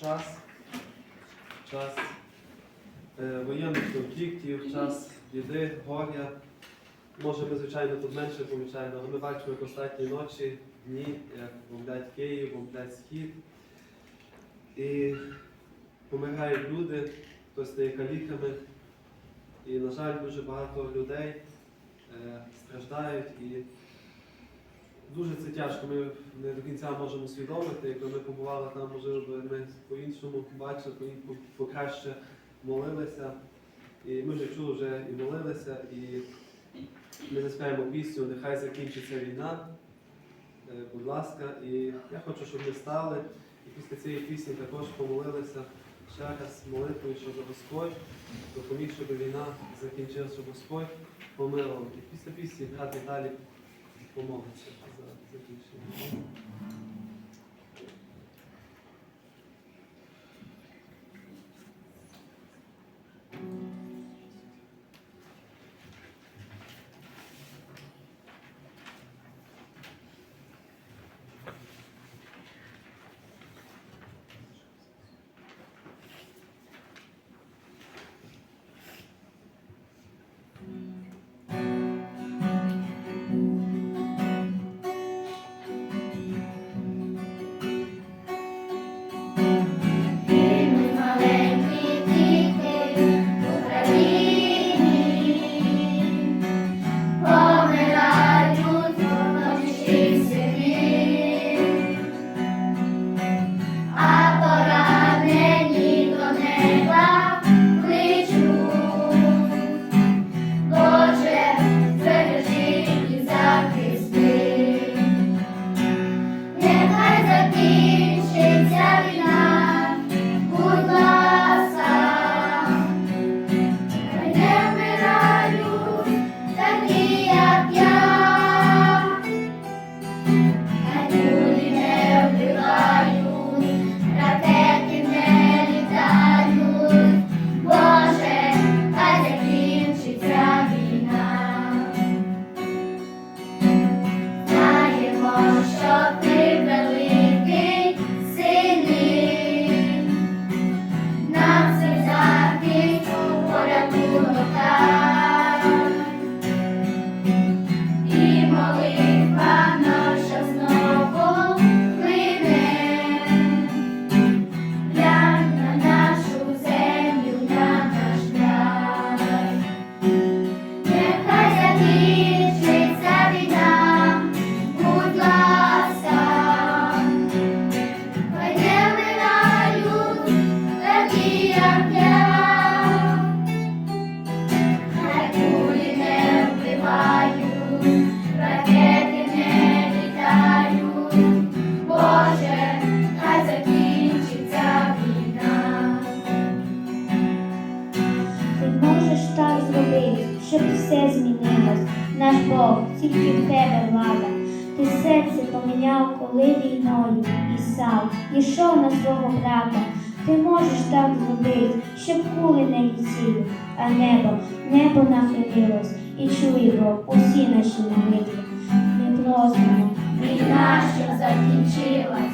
час, час е, воєнних конфліктів, час біди, горя. Може, ми, звичайно, тут менше помічаємо, але ми бачимо, як останні ночі, дні, як бомблять Київ, бомблять Схід. І помирають люди, хтось стає каліками. І, на жаль, дуже багато людей е, страждають. І дуже це тяжко. Ми не до кінця можемо усвідомити. Якби ми побували там, можливо, ми по-іншому бачили, по- по- покраще молилися. І ми вже чули вже і молилися, і ми заспіваємо пісню Нехай закінчиться війна. Е, Будь ласка, і я хочу, щоб ми стали і після цієї пісні також помолилися ще раз молитвою, щоб Господь допоміг, щоб війна закінчилася, щоб Господь помилував. І після пісні брат Віталій помолиться за закінчення. Можеш так зробити, щоб все змінилось. Наш Бог, тільки в тебе влада. Ти серце поміняв, коли війною Ісав ішов на свого брата. Ти можеш так зробити, щоб кули не летіли, а небо, небо нахилилось і чує Бог усі наші молитви. Ми просимо, Війна, що закінчилась,